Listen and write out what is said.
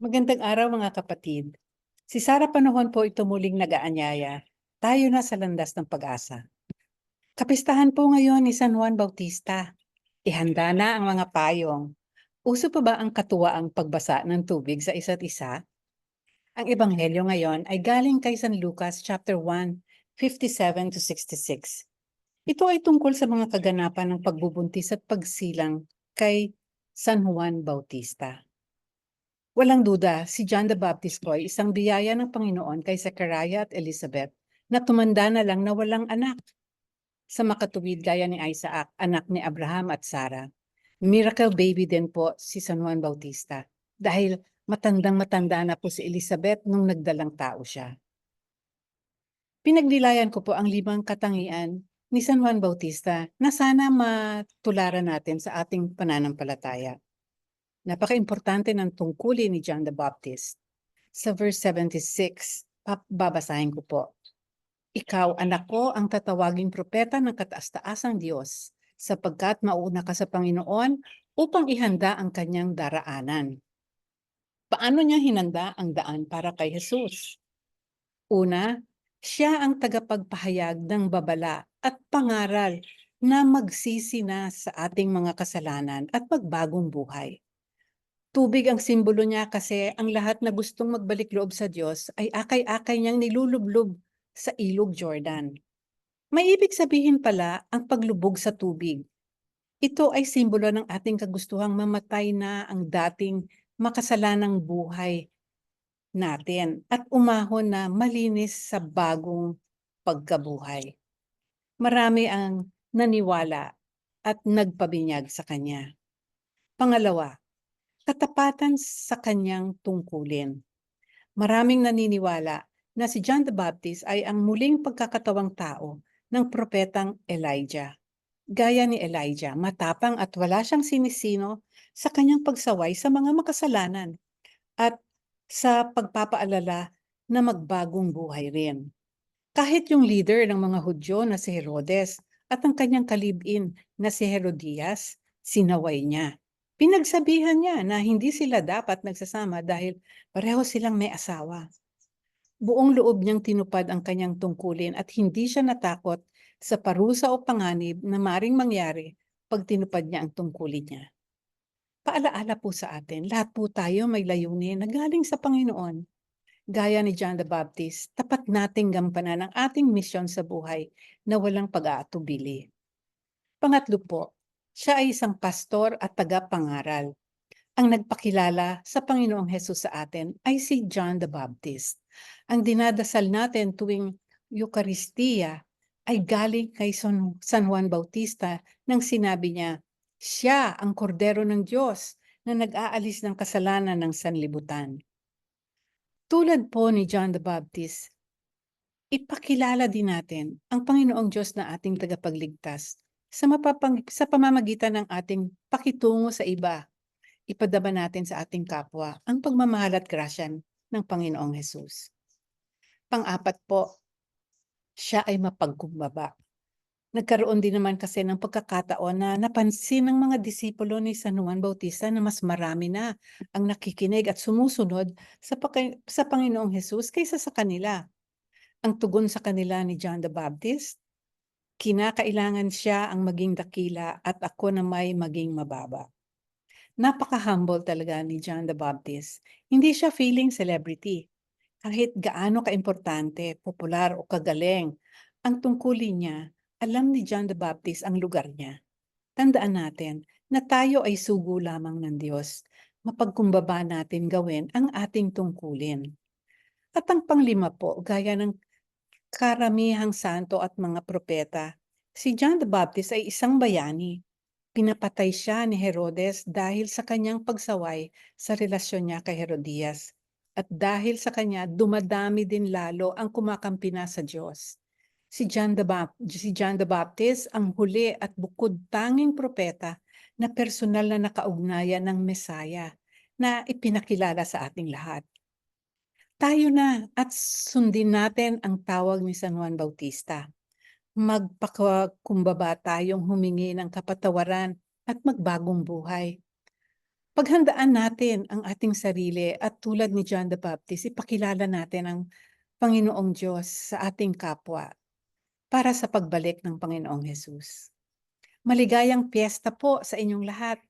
Magandang araw mga kapatid. Si Sara Panahon po ito muling nag-aanyaya. Tayo na sa landas ng pag-asa. Kapistahan po ngayon ni San Juan Bautista. Ihanda na ang mga payong. Uso pa ba ang katuwaang pagbasa ng tubig sa isa't isa? Ang ebanghelyo ngayon ay galing kay San Lucas chapter 1, 57 to 66. Ito ay tungkol sa mga kaganapan ng pagbubuntis at pagsilang kay San Juan Bautista. Walang duda, si John the Baptist po ay isang biyaya ng Panginoon kay Zechariah at Elizabeth na tumanda na lang na walang anak. Sa makatuwid gaya ni Isaac, anak ni Abraham at Sarah. Miracle baby din po si San Juan Bautista dahil matandang matanda na po si Elizabeth nung nagdalang tao siya. Pinagnilayan ko po ang limang katangian ni San Juan Bautista na sana matularan natin sa ating pananampalataya. Napaka-importante ng tungkulin ni John the Baptist. Sa verse 76, pap- babasahin ko po. Ikaw, anak ko, ang tatawaging propeta ng kataas-taasang Diyos, sapagkat mauna ka sa Panginoon upang ihanda ang kanyang daraanan. Paano niya hinanda ang daan para kay Jesus? Una, siya ang tagapagpahayag ng babala at pangaral na magsisi na sa ating mga kasalanan at magbagong buhay. Tubig ang simbolo niya kasi ang lahat na gustong magbalik loob sa Diyos ay akay-akay niyang nilulublob sa ilog Jordan. May ibig sabihin pala ang paglubog sa tubig. Ito ay simbolo ng ating kagustuhang mamatay na ang dating makasalanang buhay natin at umahon na malinis sa bagong pagkabuhay. Marami ang naniwala at nagpabinyag sa Kanya. Pangalawa, katapatan sa Kanyang tungkulin. Maraming naniniwala na si John the Baptist ay ang muling pagkakatawang tao ng propetang Elijah. Gaya ni Elijah, matapang at wala siyang sinisino sa kanyang pagsaway sa mga makasalanan at sa pagpapaalala na magbagong buhay rin. Kahit yung leader ng mga Hudyo na si Herodes at ang kanyang kalibin na si Herodias, sinaway niya. Pinagsabihan niya na hindi sila dapat nagsasama dahil pareho silang may asawa. Buong loob niyang tinupad ang kanyang tungkulin at hindi siya natakot sa parusa o panganib na maring mangyari pag tinupad niya ang tungkulin niya. Paalaala po sa atin, lahat po tayo may layunin na galing sa Panginoon. Gaya ni John the Baptist, tapat nating gampanan ang ating misyon sa buhay na walang pag-aatubili. Pangatlo po, siya ay isang pastor at tagapangaral. Ang nagpakilala sa Panginoong Hesus sa atin ay si John the Baptist. Ang dinadasal natin tuwing Eucharistia ay galing kay San Juan Bautista nang sinabi niya, siya ang kordero ng Diyos na nag-aalis ng kasalanan ng sanlibutan. Tulad po ni John the Baptist, ipakilala din natin ang Panginoong Diyos na ating tagapagligtas sa, mapapang, sa pamamagitan ng ating pakitungo sa iba. Ipadama natin sa ating kapwa ang pagmamahal at grasya ng Panginoong Hesus. Pang-apat po, siya ay mapagkumbaba. Nagkaroon din naman kasi ng pagkakataon na napansin ng mga disipulo ni San Juan Bautista na mas marami na ang nakikinig at sumusunod sa, sa Panginoong Hesus kaysa sa kanila. Ang tugon sa kanila ni John the Baptist, kinakailangan siya ang maging dakila at ako na may maging mababa. Napaka-humble talaga ni John the Baptist. Hindi siya feeling celebrity. Kahit gaano kaimportante, popular o kagaling, ang tungkulin niya, alam ni John the Baptist ang lugar niya. Tandaan natin na tayo ay sugo lamang ng Diyos. Mapagkumbaba natin gawin ang ating tungkulin. At ang panglima po, gaya ng karamihang santo at mga propeta, si John the Baptist ay isang bayani. Pinapatay siya ni Herodes dahil sa kanyang pagsaway sa relasyon niya kay Herodias. At dahil sa kanya, dumadami din lalo ang kumakampi na sa Diyos. Si John, the Bap- si John the Baptist ang huli at bukod tanging propeta na personal na nakaugnayan ng Mesaya na ipinakilala sa ating lahat. Tayo na at sundin natin ang tawag ni San Juan Bautista. Magpakumbaba tayong humingi ng kapatawaran at magbagong buhay. Paghandaan natin ang ating sarili at tulad ni John the Baptist, ipakilala natin ang Panginoong Diyos sa ating kapwa para sa pagbalik ng Panginoong Hesus. Maligayang piyesta po sa inyong lahat.